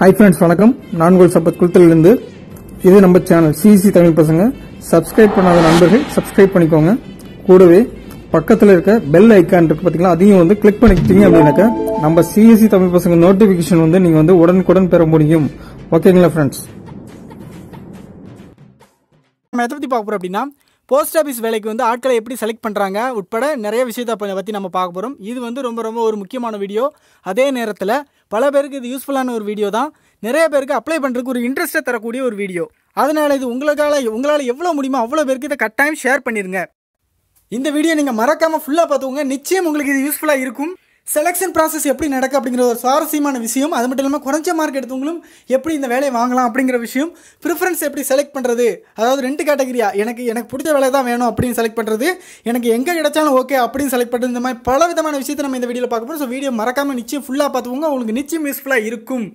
Hi friends வணக்கம். நான் உங்கள் சப்பத் குளத்திலிருந்து இது நம்ம சேனல் சிசி தமிழ் பசங்க. சப்ஸ்கிரைப் பண்ணாத நண்பர்கள் சப்ஸ்கிரைப் பண்ணிக்கோங்க. கூடவே பக்கத்தில் இருக்க பெல் ஐக்கான் இருக்கு பார்த்தீங்களா அதையும் வந்து கிளிக் பண்ணிக்கிட்டீங்க அப்படின்னாக்கா நம்ம சிஎஸ்சி தமிழ் பசங்க நோட்டிஃபிகேஷன் வந்து நீங்கள் வந்து உடனுக்குடன் பெற முடியும். ஓகேங்களா ஃப்ரெண்ட்ஸ் நம்ம எதை பற்றி பார்க்க போகிறோம் அப்படின்னா போஸ்ட் ஆஃபீஸ் வேலைக்கு வந்து ஆட்களை எப்படி செலக்ட் பண்ணுறாங்க உட்பட நிறைய விஷயத்தை பற்றி நம்ம பார்க்க போகிறோம் இது வந்து ரொம்ப ரொம்ப ஒரு முக்கியமான வீடியோ அதே நேரத்தில் பல பேருக்கு இது யூஸ்ஃபுல்லான ஒரு வீடியோ தான். நிறைய பேருக்கு அப்ளை பண்ணுறதுக்கு ஒரு இன்ட்ரெஸ்ட்டை தரக்கூடிய ஒரு வீடியோ அதனால் இது உங்களுக்கால உங்களால் எவ்வளோ முடியுமோ அவ்வளோ பேருக்கு இதை கட்டாயம் ஷேர் பண்ணிடுங்க இந்த வீடியோ நீங்கள் மறக்காமல் ஃபுல்லாக பார்த்துக்கோங்க. நிச்சயம் உங்களுக்கு இது யூஸ்ஃபுல்லாக இருக்கும். செலெக்ஷன் ப்ராசஸ் எப்படி நடக்கும் அப்படிங்கிற ஒரு சுவாரஸ்யமான விஷயம். அது மட்டும் இல்லாமல் குறைஞ்ச மார்க் எடுத்தவங்களும் எப்படி இந்த வேலையை வாங்கலாம் அப்படிங்கிற விஷயம். ப்ரிஃபரன்ஸ் எப்படி செலக்ட் பண்ணுறது அதாவது ரெண்டு கேட்டகரியா எனக்கு எனக்கு பிடிச்ச வேலை தான் வேணும் அப்படின்னு செலக்ட் பண்ணுறது எனக்கு எங்கே கிடைச்சாலும் ஓகே அப்படின்னு செலக்ட் பண்ணுறது இந்த மாதிரி பல விதமான விஷயத்தை நம்ம இந்த வீடியோவில் பார்க்க போகிறோம் ஸோ வீடியோ மறக்காமல் நிச்சயம் ஃபுல்லாக பார்த்துக்கோங்க. உங்களுக்கு நிச்சயம் யூஸ்ஃபுல்லாக இருக்கும்.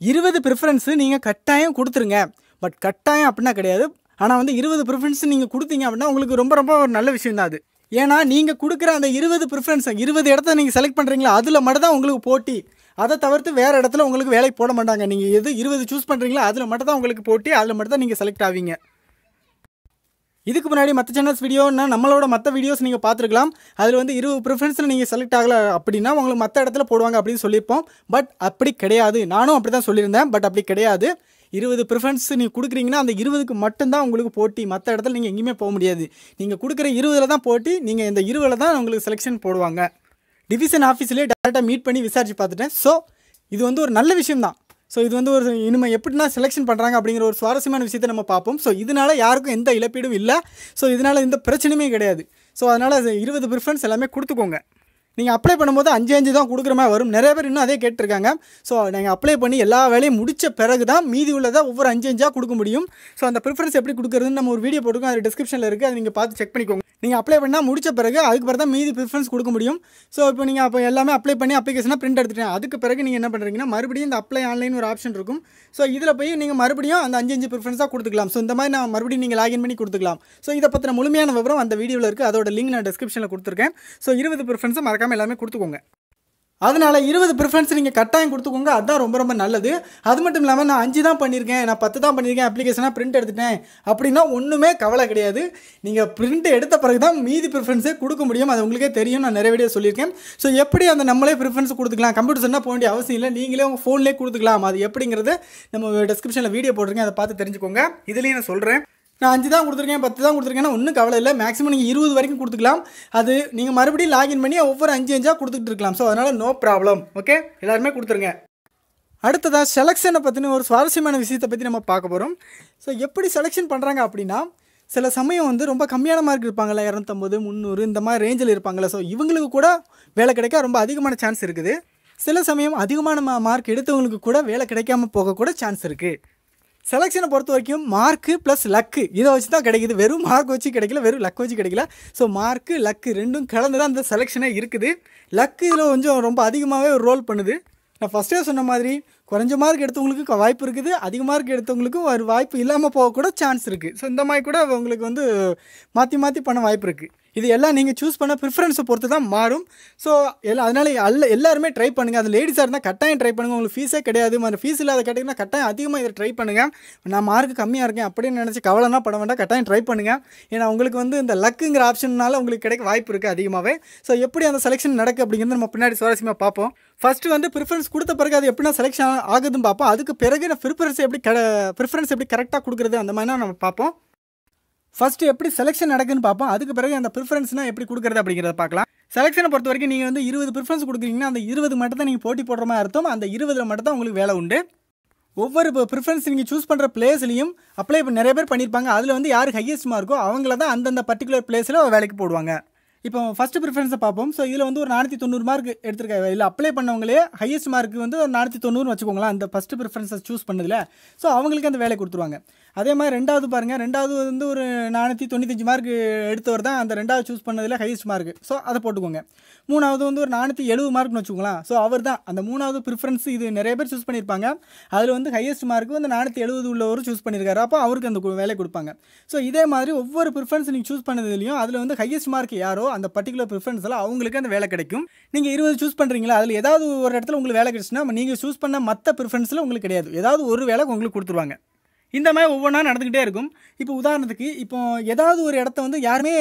இருபது ப்ரிஃபரன்ஸு நீங்கள் கட்டாயம் கொடுத்துருங்க. பட் கட்டாயம் அப்படின்னா கிடையாது. ஆனால் வந்து இருபது ப்ரிஃபரன்ஸ் நீங்கள் கொடுத்தீங்க அப்படின்னா உங்களுக்கு ரொம்ப ரொம்ப ஒரு நல்ல விஷயம் தான் அது. ஏன்னா நீங்கள் கொடுக்குற அந்த இருபது ப்ரிஃபரன்ஸ் இருபது இடத்த நீங்கள் செலக்ட் பண்ணுறீங்களா அதில் மட்டும் தான் உங்களுக்கு போட்டி. அதை தவிர்த்து வேறு இடத்துல உங்களுக்கு வேலைக்கு போட மாட்டாங்க. நீங்கள் எது இருபது சூஸ் பண்ணுறீங்களோ அதில் மட்டும் தான் உங்களுக்கு போட்டி அதில் மட்டும் தான் நீங்கள் செலக்ட் ஆவீங்க. இதுக்கு முன்னாடி மற்ற சேனல்ஸ் வீடியோன்னா நம்மளோட மற்ற வீடியோஸ் நீங்கள் பார்த்துருக்கலாம். அதில் வந்து இருபது ப்ரிஃபரன்ஸில் நீங்கள் செலக்ட் ஆகலை அப்படின்னா உங்களுக்கு மற்ற இடத்துல போடுவாங்க அப்படின்னு சொல்லியிருப்போம். பட் அப்படி கிடையாது. நானும் அப்படி தான் சொல்லியிருந்தேன். பட் அப்படி கிடையாது. இருபது ப்ரிஃபரன்ஸ் நீங்கள் கொடுக்குறீங்கன்னா அந்த இருபதுக்கு மட்டும்தான் உங்களுக்கு போட்டி. மற்ற இடத்துல நீங்கள் எங்கேயுமே போக முடியாது. நீங்கள் கொடுக்குற இருபதில் தான் போட்டி நீங்கள் இந்த இருபதில் தான் உங்களுக்கு செலெக்ஷன் போடுவாங்க. டிவிஷன் ஆஃபீஸ்லேயே டேரெக்டாக மீட் பண்ணி விசாரித்து பார்த்துட்டேன். ஸோ இது வந்து ஒரு நல்ல விஷயம் தான் ஸோ இது வந்து ஒரு இனிமேல் எப்படின்னா செலெக்ஷன் பண்ணுறாங்க அப்படிங்கிற ஒரு சுவாரஸ்யமான விஷயத்தை நம்ம பார்ப்போம். ஸோ இதனால யாருக்கும் எந்த இழப்பீடும் இல்லை. ஸோ இதனால் எந்த பிரச்சனையுமே கிடையாது. ஸோ அதனால் இருபது ப்ரிஃபரன்ஸ் எல்லாமே கொடுத்துக்கோங்க. நீங்கள் அப்ளை பண்ணும்போது அஞ்சு அஞ்சு தான் கொடுக்குற மாதிரி வரும். நிறைய பேர் இன்னும் அதே கேட்டிருக்காங்க. ஸோ நீங்கள் அப்ளை பண்ணி எல்லா வேலையும் முடித்த பிறகு தான் மீதி உள்ளதை ஒவ்வொரு அஞ்சு அஞ்சாக கொடுக்க முடியும். ஸோ அந்த ப்ரிஃபரன்ஸ் எப்படி கொடுக்குறதுன்னு நம்ம ஒரு வீடியோ போட்டுருக்கோம். அது டிஸ்கிரிப்ஷனில் இருக்குது அதை நீங்கள் பார்த்து செக் பண்ணிக்கோங்க. நீங்கள் அப்ளை பண்ணால் முடிச்ச பிறகு அதுக்கு பிறகு தான் மீதி ப்ரிஃபரன்ஸ் கொடுக்க முடியும். ஸோ இப்போ நீங்கள் அப்போ எல்லாமே அப்ளை பண்ணி அப்ளிகேஷனாக பிரிண்ட் எடுத்துட்டேன் அதுக்கு பிறகு நீங்கள் என்ன பண்ணுறீங்கன்னா மறுபடியும் இந்த அப்ளை ஆன்லைன் ஒரு ஆப்ஷன் இருக்கும். ஸோ இதில் போய் நீங்கள் மறுபடியும் அந்த அஞ்சு அஞ்சு ப்ரிஃபரன்ஸாக கொடுத்துக்கலாம். ஸோ இந்த மாதிரி நான் மறுபடியும் நீங்கள் லாகின் பண்ணி கொடுத்துக்கலாம். ஸோ இதை பற்றின முழுமையான விவரம் அந்த வீடியோவில் இருக்குது அதோட லிங்க் நான் டிஸ்கிரிப்ஷனில் கொடுத்துருக்கேன். ஸோ இருபது ப்ரிஃபரன்ஸை மறக்காமல் எல்லாமே கொடுத்துக்கோங்க. அதனால் இருபது ப்ரிஃபரன்ஸ் நீங்கள் கட்டாயம் கொடுத்துக்கோங்க. அதுதான் ரொம்ப ரொம்ப நல்லது. அது மட்டும் இல்லாமல் நான் அஞ்சு தான் பண்ணியிருக்கேன். நான் பத்து தான் பண்ணியிருக்கேன். அப்ளிகேஷனாக பிரிண்ட் எடுத்துட்டேன். அப்படின்னா ஒன்றுமே கவலை கிடையாது. நீங்கள் பிரிண்ட் எடுத்த பிறகு தான் மீதி ப்ரிஃபரன்ஸே கொடுக்க முடியும். அது உங்களுக்கே தெரியும். நான் நிறைய வீடியோ சொல்லியிருக்கேன். ஸோ எப்படி அந்த நம்மளே ப்ரிஃபரன்ஸ் கொடுத்துக்கலாம்? கம்ப்யூட்டர் சொன்னால் போக வேண்டிய அவசியம் இல்லை. நீங்களே உங்கள் ஃபோன்லேயே கொடுத்துக்கலாம். அது எப்படிங்கிறது நம்ம டிஸ்கிரிப்ஷனில் வீடியோ போட்டிருக்கேன். அதை பார்த்து தெரிஞ்சுக்கோங்க. இதுலேயும் நான் சொல்கிறேன் நான் அஞ்சு தான் கொடுத்துருக்கேன் பத்து தான் கொடுத்துருக்கேன்னா ஒன்றும் கவலை இல்லை. மேக்ஸிமம் நீங்கள் இருபது வரைக்கும் கொடுத்துக்கலாம். அது நீங்கள் மறுபடியும் லாகின் பண்ணி ஒவ்வொரு அஞ்சு அஞ்சாக கொடுத்துட்டு இருக்கலாம். ஸோ அதனால் நோ ப்ராப்ளம் ஓகே எல்லாருமே கொடுத்துருங்க. அடுத்ததாக செலெக்ஷனை பற்றின ஒரு சுவாரஸ்யமான விஷயத்தை பற்றி நம்ம பார்க்க போகிறோம் ஸோ எப்படி செலெக்ஷன் பண்ணுறாங்க அப்படின்னா சில சமயம் வந்து ரொம்ப கம்மியான மார்க் இருப்பாங்களே இரநூத்தம்பது முந்நூறு இந்த மாதிரி ரேஞ்சில் இருப்பாங்களே ஸோ இவங்களுக்கு கூட வேலை கிடைக்க ரொம்ப அதிகமான சான்ஸ் இருக்குது. சில சமயம் அதிகமான மார்க் எடுத்தவங்களுக்கு கூட வேலை கிடைக்காம போகக்கூட சான்ஸ் இருக்குது செலெக்ஷனை பொறுத்த வரைக்கும் மார்க்கு ப்ளஸ் லக்கு இதை வச்சு தான் கிடைக்குது. வெறும் மார்க் வச்சு கிடைக்கல வெறும் லக் வச்சு கிடைக்கல. ஸோ மார்க்கு லக்கு ரெண்டும் கலந்து தான் அந்த செலெக்ஷனே இருக்குது. லக்கு இதில் கொஞ்சம் ரொம்ப அதிகமாகவே ஒரு ரோல் பண்ணுது. நான் ஃபஸ்ட்டே சொன்ன மாதிரி குறைஞ்ச மார்க் எடுத்தவங்களுக்கு வாய்ப்பு இருக்குது. அதிக மார்க் எடுத்தவங்களுக்கும் ஒரு வாய்ப்பு இல்லாமல் போகக்கூட சான்ஸ் இருக்குது ஸோ இந்த மாதிரி கூட உங்களுக்கு வந்து மாற்றி மாற்றி பண்ண வாய்ப்பு இருக்குது இது எல்லாம் நீங்கள் சூஸ் பண்ண ப்ரிஃபரன்ஸை பொறுத்து தான் மாறும். ஸோ எல்லாம் அதனால் அல்ல எல்லாருமே ட்ரை பண்ணுங்கள் அது லேடிஸாக இருந்தால் கட்டாயம் ட்ரை பண்ணுங்கள் உங்களுக்கு ஃபீஸே கிடையாது. மாதிரி ஃபீஸ் இல்லாத கேட்டிங்கன்னா கட்டாயம் அதிகமாக இதை ட்ரை பண்ணுங்கள் நான் மார்க் கம்மியாக இருக்கேன் அப்படின்னு நினச்சி கவலைனா பட வேண்டாம். கட்டாயம் ட்ரை பண்ணுங்கள் ஏன்னா உங்களுக்கு வந்து இந்த லக்குங்கிற ஆப்ஷன்னால உங்களுக்கு கிடைக்க வாய்ப்பு இருக்குது அதிகமாகவே ஸோ எப்படி அந்த செலெக்ஷன் நடக்கு அப்படிங்கிறது நம்ம பின்னாடி சுவாரஸ்யமாக பார்ப்போம். ஃபஸ்ட்டு வந்து ப்ரிஃபரன்ஸ் கொடுத்த பிறகு அது எப்படின்னா செலெக்ஷன் ஆகுதுன்னு பார்ப்போம். அதுக்கு பிறகு நான் ப்ரிஃபரன்ஸ் எப்படி க ப்ரிஃபரன்ஸ் எப்படி கரெக்டாக கொடுக்குறது அந்த மாதிரினா நம்ம பார்ப்போம். ஃபஸ்ட்டு எப்படி செலெக்ஷன் நடக்குன்னு பார்ப்போம். அதுக்கு பிறகு அந்த ப்ரிஃபரன்ஸ்னால் எப்படி கொடுக்குறது அப்படிங்கிறத பார்க்கலாம். செலெக்ஷனை பொறுத்த வரைக்கும் நீங்கள் வந்து இருபது ப்ரிஃபரன்ஸ் கொடுக்குறீங்கன்னா அந்த இருபது மட்டும் தான் நீங்கள் போட்டி போடுற மாதிரி அர்த்தம். அந்த இருபதில் மட்டும் தான் உங்களுக்கு வேலை உண்டு. ஒவ்வொரு ப்ரிஃபரன்ஸ் நீங்கள் சூஸ் பண்ணுற பிளேஸ்லையும் அப்ளை நிறைய பேர் பண்ணியிருப்பாங்க அதில் வந்து யார் ஹையஸ்ட் மார்க்கோ அவங்கள தான் அந்தந்த பர்டிகுலர் பிளேஸில் வேலைக்கு போடுவாங்க. இப்போ ஃபஸ்ட்டு ப்ரிஃபரன்ஸை பார்ப்போம். ஸோ இதில் வந்து ஒரு நானூற்றி தொண்ணூறு மார்க் எடுத்திருக்காங்க. இல்லை அப்ளை பண்ணவங்களே ஹையஸ்ட் மார்க் வந்து ஒரு நானூற்றி தொண்ணூறு வச்சுக்கோங்களேன். அந்த ஃபஸ்ட்டு ப்ரிஃபரன்ஸை சூஸ் பண்ணதில். ஸோ அவங்களுக்கு அந்த வேலை கொடுத்துருவாங்க. அதே மாதிரி ரெண்டாவது பாருங்கள் ரெண்டாவது வந்து ஒரு நானூற்றி தொண்ணூத்தஞ்சு மார்க் எடுத்தவர் தான் அந்த ரெண்டாவது சூஸ் பண்ணதில் ஹையஸ்ட் மார்க் ஸோ அதை போட்டுக்கோங்க. மூணாவது வந்து ஒரு நானூற்றி எழுபது மார்க்னு வச்சுக்கோங்களேன். ஸோ அவர் தான். அந்த மூணாவது ப்ரிஃபரன்ஸ் இது நிறைய பேர் சூஸ் பண்ணியிருப்பாங்க. அதில் வந்து ஹையஸ்ட் மார்க் வந்து நானூற்றி எழுபது உள்ளவர் சூஸ் பண்ணியிருக்காரு. அப்போ அவருக்கு அந்த வேலை கொடுப்பாங்க. ஸோ இதே மாதிரி ஒவ்வொரு ப்ரிஃபரன்ஸ் நீங்கள் சூஸ் பண்ணதுலையும் அதில் வந்து ஹையஸ்ட் மார்க் யாரோ அந்த பர்டிகுலர் ப்ரிஃபரன்ஸில் அவங்களுக்கு அந்த வேலை கிடைக்கும். நீங்கள் இருபது சூஸ் பண்ணுறீங்களா அதில் ஏதாவது ஒரு இடத்துல உங்களுக்கு வேலை கிடைச்சுன்னா நீங்கள் சூஸ் பண்ண மற்ற ப்ரிஃபரன்ஸில் உங்களுக்கு கிடையாது. ஏதாவது ஒரு வேலை உங்களுக்கு கொடுத்துருவாங்க. இந்த மாதிரி ஒவ்வொன்றா நடந்துக்கிட்டே இருக்கும். இப்போ உதாரணத்துக்கு இப்போ ஏதாவது ஒரு இடத்த வந்து யாருமே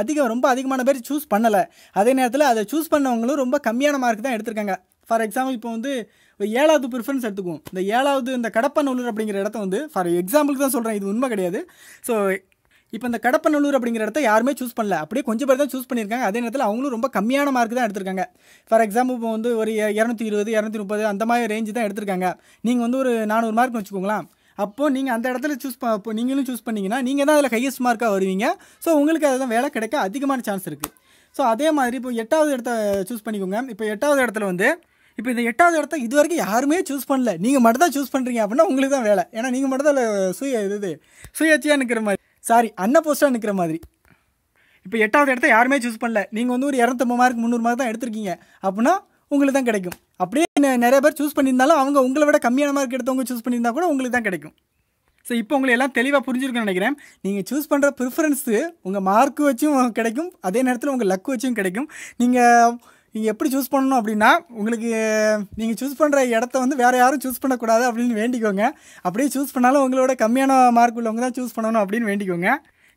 அதிகம் ரொம்ப அதிகமான பேர் சூஸ் பண்ணலை. அதே நேரத்தில் அதை சூஸ் பண்ணவங்களும் ரொம்ப கம்மியான மார்க் தான் எடுத்திருக்காங்க. ஃபார் எக்ஸாம்பிள் இப்போ வந்து ஒரு ஏழாவது ப்ரிஃபரன்ஸ் எடுத்துக்குவோம். இந்த ஏழாவது இந்த கடப்பநல்லூர் அப்படிங்கிற இடத்த வந்து ஃபார் எக்ஸாம்பிளுக்கு தான் சொல்கிறேன் இது உண்மை கிடையாது. ஸோ இப்போ இந்த கடப்பநல்லூர் அப்படிங்கிற இடத்த யாருமே சூஸ் பண்ணல. அப்படியே கொஞ்சம் பேர் தான் சூஸ் பண்ணியிருக்காங்க. அதே நேரத்தில் அவங்களும் ரொம்ப கம்மியான மார்க் தான் எடுத்திருக்காங்க. ஃபார் எக்ஸாம்பிள் இப்போ வந்து ஒரு இரநூத்தி இருபது இரநூத்தி முப்பது அந்த மாதிரி ரேஞ்சு தான் எடுத்திருக்காங்க. நீங்கள் வந்து ஒரு நானூறு மார்க் வச்சுக்கோங்களேன். அப்போது நீங்கள் அந்த இடத்துல சூஸ் ப இப்போ நீங்களும் சூஸ் பண்ணீங்கன்னா நீங்கள் தான் அதில் ஹையஸ்ட் மார்க்காக வருவீங்க. ஸோ உங்களுக்கு அதுதான் வேலை கிடைக்க அதிகமான சான்ஸ் இருக்குது ஸோ அதே மாதிரி இப்போ எட்டாவது இடத்த சூஸ் பண்ணிக்கோங்க. இப்போ எட்டாவது இடத்துல வந்து இப்போ இந்த எட்டாவது இடத்த இது வரைக்கும் யாருமே சூஸ் பண்ணல. நீங்கள் மட்டும் தான் சூஸ் பண்ணுறீங்க அப்படின்னா உங்களுக்கு தான் வேலை. ஏன்னா நீங்கள் மட்டும் தான் அதில் சுய இது சுயேட்சையாக நிற்கிற மாதிரி. சாரி அன்ன போஸ்ட்டாக நிற்கிற மாதிரி. இப்போ எட்டாவது இடத்த யாருமே சூஸ் பண்ணல. நீங்கள் வந்து ஒரு இரநூத்தம்பது மார்க் முந்நூறு மார்க் தான் எடுத்திருக்கீங்க. அப்படின்னா உங்களுக்கு தான் கிடைக்கும். அப்படியே நிறைய பேர் சூஸ் பண்ணியிருந்தாலும் அவங்க உங்களை விட கம்மியான மார்க் எடுத்தவங்க சூஸ் பண்ணியிருந்தா கூட உங்களுக்கு தான் கிடைக்கும். ஸோ இப்போ உங்களை எல்லாம் தெளிவாக புரிஞ்சிருக்குன்னு நினைக்கிறேன். நீங்கள் சூஸ் பண்ணுற ப்ரிஃபரன்ஸு உங்கள் மார்க் வச்சும் கிடைக்கும். அதே நேரத்தில் உங்கள் லக் வச்சும் கிடைக்கும். நீங்கள் நீங்கள் எப்படி சூஸ் பண்ணணும் அப்படின்னா உங்களுக்கு நீங்கள் சூஸ் பண்ணுற இடத்த வந்து வேறு யாரும் சூஸ் பண்ணக்கூடாது அப்படின்னு வேண்டிக்கோங்க. அப்படியே சூஸ் பண்ணாலும் உங்களோட கம்மியான மார்க் உள்ளவங்க தான் சூஸ் பண்ணணும் அப்படின்னு வேண்டிக்கோங்க.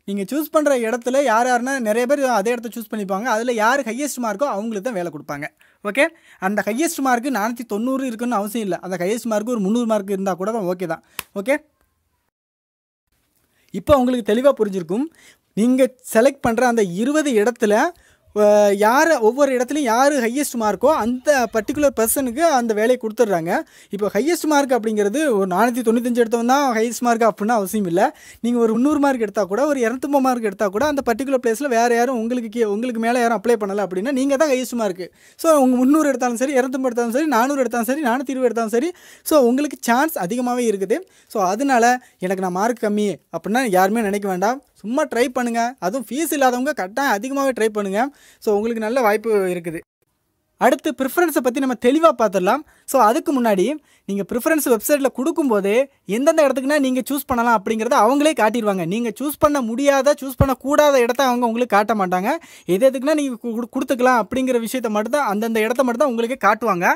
நீங்கள் சூஸ் பண்ணுற இடத்துல யார் யாருன்னா நிறைய பேர் அதே இடத்த சூஸ் பண்ணிப்பாங்க. அதில் யார் ஹையஸ்ட் மார்க்கோ அவங்களுக்கு தான் வேலை கொடுப்பாங்க. ஓகே அந்த ஹையஸ்ட் மார்க்கு நானூற்றி தொண்ணூறு இருக்குன்னு அவசியம் இல்லை. அந்த ஹையஸ்ட் மார்க்கு ஒரு முந்நூறு மார்க் இருந்தால் கூட தான் ஓகே தான். ஓகே இப்போ உங்களுக்கு தெளிவாக புரிஞ்சிருக்கும். நீங்கள் செலக்ட் பண்ணுற அந்த இருபது இடத்துல யார் ஒவ்வொரு இடத்துலையும் யார் ஹையஸ்ட் மார்க்கோ அந்த பர்டிகுலர் பர்சனுக்கு அந்த வேலையை கொடுத்துட்றாங்க. இப்போ ஹையஸ்ட் மார்க் அப்படிங்கிறது ஒரு நானூற்றி தொண்ணூத்தஞ்சு எடுத்தவன் தான் ஹையஸ்ட் மார்க் அப்படின்னு அவசியம் இல்லை. நீங்கள் ஒரு முந்நூறு மார்க் எடுத்தால் கூட ஒரு இரநூத்தம்பது மார்க் எடுத்தால் கூட அந்த பர்டிகுலர் பிளேஸில் வேறு யாரும் உங்களுக்கு கீ உங்களுக்கு மேலே யாரும் அப்ளை பண்ணலை அப்படின்னா நீங்கள் தான் ஹையஸ்ட் மார்க் ஸோ உங்கள் முந்நூறு எடுத்தாலும் சரி இரநூத்தம்பது எடுத்தாலும் சரி நானூறு எடுத்தாலும் சரி நானூற்றி இருபது எடுத்தாலும் சரி ஸோ உங்களுக்கு சான்ஸ் அதிகமாகவே இருக்குது. ஸோ அதனால எனக்கு நான் மார்க் கம்மி அப்படின்னா யாருமே நினைக்க வேண்டாம். சும்மா ட்ரை பண்ணுங்கள் அதுவும் ஃபீஸ் இல்லாதவங்க கட்டாயம் அதிகமாகவே ட்ரை பண்ணுங்கள் ஸோ உங்களுக்கு நல்ல வாய்ப்பு இருக்குது. அடுத்து ப்ரிஃபரன்ஸை பற்றி நம்ம தெளிவாக பார்த்துடலாம் ஸோ அதுக்கு முன்னாடி நீங்கள் ப்ரிஃபரன்ஸ் வெப்சைட்டில் கொடுக்கும்போது எந்தெந்த இடத்துக்குனா நீங்கள் சூஸ் பண்ணலாம் அப்படிங்கிறத அவங்களே காட்டிடுவாங்க நீங்கள் சூஸ் பண்ண முடியாத சூஸ் பண்ணக்கூடாத இடத்த அவங்க உங்களுக்கு காட்ட மாட்டாங்க. எது எதுக்குன்னா நீங்கள் கொடுத்துக்கலாம் அப்படிங்கிற விஷயத்த மட்டும் தான் அந்தந்த இடத்த மட்டும் தான் உங்களுக்கு காட்டுவாங்க.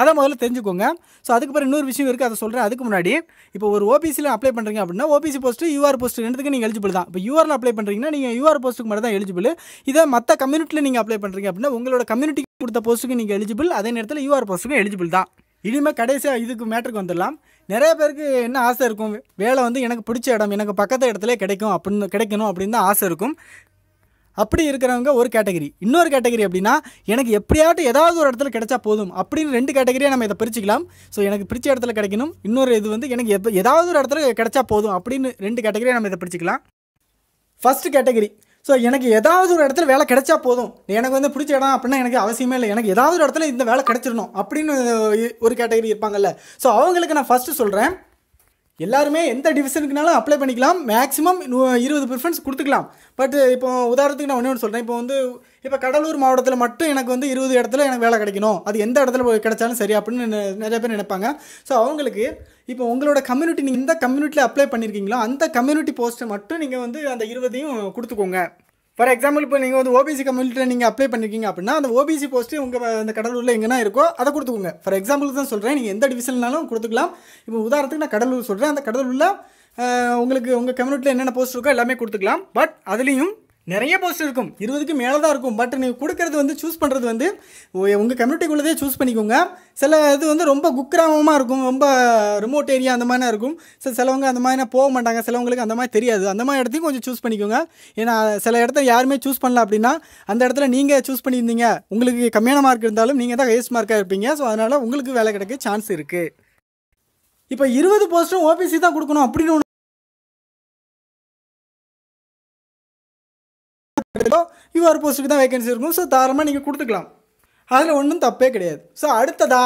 அதை முதல்ல தெரிஞ்சுக்கோங்க. ஸோ அதுக்கு பிறகு இன்னொரு விஷயம் இருக்குது அதை சொல்கிறேன் அதுக்கு முன்னாடி இப்போ ஒரு ஓபிசியில் அப்ளை பண்ணுறீங்க அப்படின்னா ஓபிசி போஸ்ட்டு யூஆர் போஸ்ட் ரெண்டுத்துக்கு நீங்கள் எலிஜிபிள் தான். இப்போ யூஆரில் அப்ளை பண்ணுறீங்கன்னா நீங்கள் யூஆர் போஸ்ட்டுக்கு மட்டும் தான் எலிஜிபிள் இதை மற்ற கம்யூனிட்டியில் நீங்கள் அப்ளை பண்ணுறீங்க அப்படின்னா உங்களோட கம்யூனிட்டிக்கு கொடுத்த போஸ்ட்டுக்கு நீங்கள் எலிஜிபிள் அதே நேரத்தில் யூஆர் போஸ்ட்டுக்கும் எலிஜிபிள் தான். இனிமேல் கடைசியாக இதுக்கு மேட்டருக்கு வந்துடலாம். நிறைய பேருக்கு என்ன ஆசை இருக்கும்? வேலை வந்து எனக்கு பிடிச்ச இடம் எனக்கு பக்கத்து இடத்துல கிடைக்கும் அப்படின்னு கிடைக்கணும் அப்படின்னு தான் ஆசை இருக்கும். அப்படி இருக்கிறவங்க ஒரு கேட்டகரி இன்னொரு கேட்டகரி அப்படின்னா எனக்கு எப்படியாட்டும் ஏதாவது ஒரு இடத்துல கிடைச்சா போதும் அப்படின்னு ரெண்டு கேட்டகரியாக நம்ம இதை பிரிச்சுக்கலாம். ஸோ எனக்கு பிடிச்ச இடத்துல கிடைக்கணும். இன்னொரு இது வந்து எனக்கு எப்போ ஏதாவது ஒரு இடத்துல கிடைச்சா போதும் அப்படின்னு ரெண்டு கேட்டகரியாக நம்ம இதை பிரிச்சுக்கலாம். ஃபஸ்ட் கேட்டகரி ஸோ எனக்கு ஏதாவது ஒரு இடத்துல வேலை கிடைச்சா போதும். எனக்கு வந்து பிடிச்ச இடம் அப்படின்னா எனக்கு அவசியமே இல்லை. எனக்கு ஏதாவது ஒரு இடத்துல இந்த வேலை கிடைச்சிடணும் அப்படின்னு ஒரு கேட்டகரி இருப்பாங்கல்ல. ஸோ அவங்களுக்கு நான் ஃபஸ்ட்டு சொல்கிறேன் எல்லாருமே எந்த டிவிஷனுக்குனாலும் அப்ளை பண்ணிக்கலாம். மேக்ஸிமம் இருபது ப்ரிஃபரன்ஸ் கொடுத்துக்கலாம். பட் இப்போ உதாரணத்துக்கு நான் ஒன்று ஒன்று சொல்கிறேன் இப்போ வந்து இப்போ கடலூர் மாவட்டத்தில் மட்டும் எனக்கு வந்து இருபது இடத்துல எனக்கு வேலை கிடைக்கணும். அது எந்த இடத்துல கிடைச்சாலும் சரி அப்படின்னு நிறைய பேர் நினைப்பாங்க. ஸோ அவங்களுக்கு இப்போ உங்களோட கம்யூனிட்டி நீங்கள் எந்த கம்யூனிட்டியில் அப்ளை பண்ணியிருக்கீங்களோ அந்த கம்யூனிட்டி போஸ்ட்டை மட்டும் நீங்கள் வந்து அந்த இருபதையும் கொடுத்துக்கோங்க. ஃபார் எக்ஸாம்பிள் இப்போ நீங்கள் வந்து ஓபிசி கம்யூனிட்டியில் நீங்கள் அப்ளை பண்ணிருக்கீங்க அப்படின்னா அந்த ஓபிசி போஸ்ட்டு உங்கள் அந்த கடலூரில் எங்கன்னா இருக்கோ அதை கொடுத்துக்கோங்க. ஃபார் எக்ஸாம்பிள் தான் சொல்கிறேன் நீங்கள் எந்த டிவிஷன்னாலும் கொடுத்துக்கலாம். இப்போ உதாரணத்துக்கு நான் கடலூர் சொல்கிறேன் அந்த கடலூரில் உங்களுக்கு உங்கள் கம்யூனிட்டியில் என்னென்ன போஸ்ட் இருக்கோ எல்லாமே கொடுத்துக்கலாம். பட் அதுலேயும் நிறைய போஸ்ட் இருக்கும். இருபதுக்கு மேலே தான் இருக்கும். பட் நீங்கள் கொடுக்கறது வந்து சூஸ் பண்ணுறது வந்து உங்கள் கம்யூனிட்டிக்குள்ளதே சூஸ் பண்ணிக்கோங்க. சில இது வந்து ரொம்ப குக்கிராமமாக இருக்கும். ரொம்ப ரிமோட் ஏரியா அந்த மாதிரிலாம் இருக்கும். சில சிலவங்க அந்த மாதிரி போக மாட்டாங்க. சிலவங்களுக்கு அந்த மாதிரி தெரியாது. அந்த மாதிரி இடத்தையும் கொஞ்சம் சூஸ் பண்ணிக்கோங்க. ஏன்னா சில இடத்த யாருமே சூஸ் பண்ணல அப்படின்னா அந்த இடத்துல நீங்கள் சூஸ் பண்ணியிருந்தீங்க. உங்களுக்கு கம்மியான மார்க் இருந்தாலும் நீங்கள் தான் ஹையஸ்ட் மார்க்காக இருப்பீங்க. ஸோ அதனால் உங்களுக்கு வேலை கிடைக்க சான்ஸ் இருக்குது இப்போ இருபது போஸ்ட்டும் ஓபிசி தான் கொடுக்கணும் அப்படின்னு ஒன்று யூஆர் போஸ்ட்டுக்கு தான் வேகன்சி இருக்கும் ஸோ தாராளமாக நீங்கள் கொடுத்துக்கலாம். அதில் ஒன்றும் தப்பே கிடையாது. ஸோ அடுத்ததா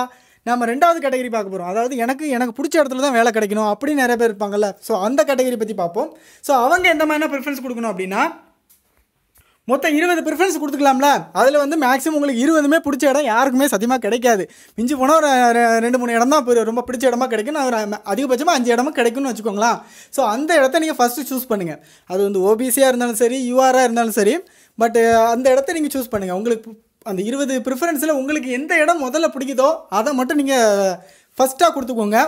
நம்ம ரெண்டாவது கேட்டகரி பார்க்க போகிறோம் அதாவது எனக்கு எனக்கு பிடிச்ச இடத்துல தான் வேலை கிடைக்கணும் அப்படின்னு நிறைய பேர் இருப்பாங்கல்ல. ஸோ அந்த கேட்டகரி பற்றி பார்ப்போம். ஸோ அவங்க எந்த மாதிரினா ப்ரிஃபரன்ஸ் கொடுக்கணும் அப்படின்னா மொத்தம் இருபது ப்ரிஃபரன்ஸ் கொடுத்துக்கலாம்ல. அதில் வந்து மேக்ஸிமம் உங்களுக்கு இருபதுமே பிடிச்ச இடம் யாருக்குமே சத்தியமாக கிடைக்காது. மிஞ்சி போனால் ஒரு ரெ- ரெண்டு மூணு இடம் தான் இப்போ ரொம்ப பிடிச்ச இடமா கிடைக்கும் அது ஒரு அதிகபட்சமாக அஞ்சு இடமா கிடைக்கும்னு வச்சுக்கோங்களேன். ஸோ அந்த இடத்த நீங்கள் ஃபஸ்ட்டு சூஸ் பண்ணுங்கள் அது வந்து ஓபிசியாக இருந்தாலும் சரி யூஆராக இருந்தாலும் சரி பட் அந்த இடத்த நீங்கள் சூஸ் பண்ணுங்கள் உங்களுக்கு அந்த இருபது ப்ரிஃபரன்ஸில் உங்களுக்கு எந்த இடம் முதல்ல பிடிக்குதோ அதை மட்டும் நீங்கள் ஃபஸ்ட்டாக கொடுத்துக்கோங்க.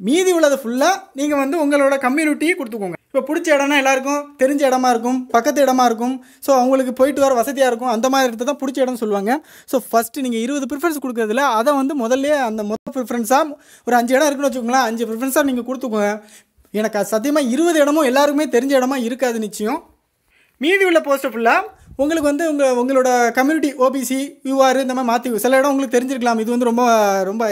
மீதி உள்ளது ஃபுல்லாக நீங்கள் வந்து உங்களோட கம்யூனிட்டியை கொடுத்துக்கோங்க. இப்போ பிடிச்ச இடம்னா எல்லாருக்கும் தெரிஞ்ச இடமா இருக்கும் பக்கத்து இடமா இருக்கும். ஸோ அவங்களுக்கு போயிட்டு வர வசதியாக இருக்கும். அந்த மாதிரி இடத்த தான் பிடிச்ச இடம்னு சொல்லுவாங்க. ஸோ ஃபஸ்ட்டு நீங்கள் இருபது ப்ரிஃபரன்ஸ் கொடுக்குறதுல அதை வந்து முதல்ல அந்த மொத்த ப்ரிஃபரன்ஸாக ஒரு அஞ்சு இடம் இருக்குன்னு வச்சுக்கோங்களேன். அஞ்சு ப்ரிஃபரன்ஸாக நீங்கள் கொடுத்துக்கோங்க. எனக்கு அது சத்தியமாக இருபது இடமும் எல்லாருக்குமே தெரிஞ்ச இடமா இருக்காது நிச்சயம். மீதி உள்ள போஸ்ட்டை ஃபுல்லாக உங்களுக்கு வந்து உங்கள் உங்களோட கம்யூனிட்டி ஓபிசி யூஆர் இந்த மாதிரி மாற்றி சில இடம் உங்களுக்கு தெரிஞ்சிருக்கலாம். இது வந்து ரொம்ப ரொம்ப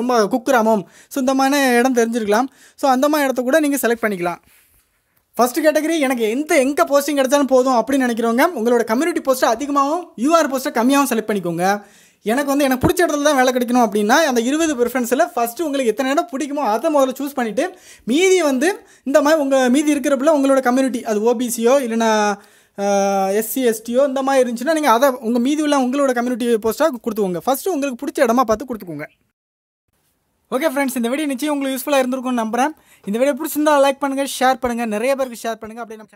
ரொம்ப குக்கிராமம். ஸோ இந்த மாதிரி இடம் தெரிஞ்சிருக்கலாம். ஸோ அந்த மாதிரி இடத்த கூட நீங்கள் செலக்ட் பண்ணிக்கலாம். ஃபஸ்ட்டு கேட்டகரி எனக்கு எந்த எங்கே போஸ்டிங் கிடைச்சாலும் போதும் அப்படின்னு நினைக்கிறவங்க உங்களோட கம்யூனிட்டி போஸ்ட்டை அதிகமாகவும் யூஆர் போஸ்ட்டை கம்மியாகவும் செலக்ட் பண்ணிக்கோங்க. எனக்கு வந்து எனக்கு பிடிச்ச இடத்துல தான் வேலை கிடைக்கணும் அப்படின்னா அந்த இருபது ப்ரிஃபரன்ஸில் ஃபஸ்ட்டு உங்களுக்கு எத்தனை இடம் பிடிக்குமோ அதை முதல்ல சூஸ் பண்ணிவிட்டு மீதி வந்து இந்த மாதிரி உங்கள் மீதி இருக்கிறப்பில் உங்களோட கம்யூனிட்டி அது ஓபிசியோ இல்லைனா எஸ்சி எஸ்டியோ இந்த மாதிரி இருந்துச்சுன்னா நீங்கள் அதை உங்கள் மீதி உள்ள உங்களோட கம்யூனிட்டி போஸ்ட்டாக கொடுத்துக்கோங்க. ஃபஸ்ட்டு உங்களுக்கு பிடிச்ச இடமா பார்த்து கொடுத்துக்கோங்க. ஓகே ஃப்ரெண்ட்ஸ் இந்த வீடியோ நிச்சயம் உங்களுக்கு யூஸ்ஃபுல்லாக இருந்திருக்கும்னு நம்புறேன். இந்த வீடியோ பிடிச்சிருந்தா லைக் பண்ணுங்கள் ஷேர் பண்ணுங்கள் நிறைய பேருக்கு ஷேர் பண்ணுங்கள் அப்படியே நம்ம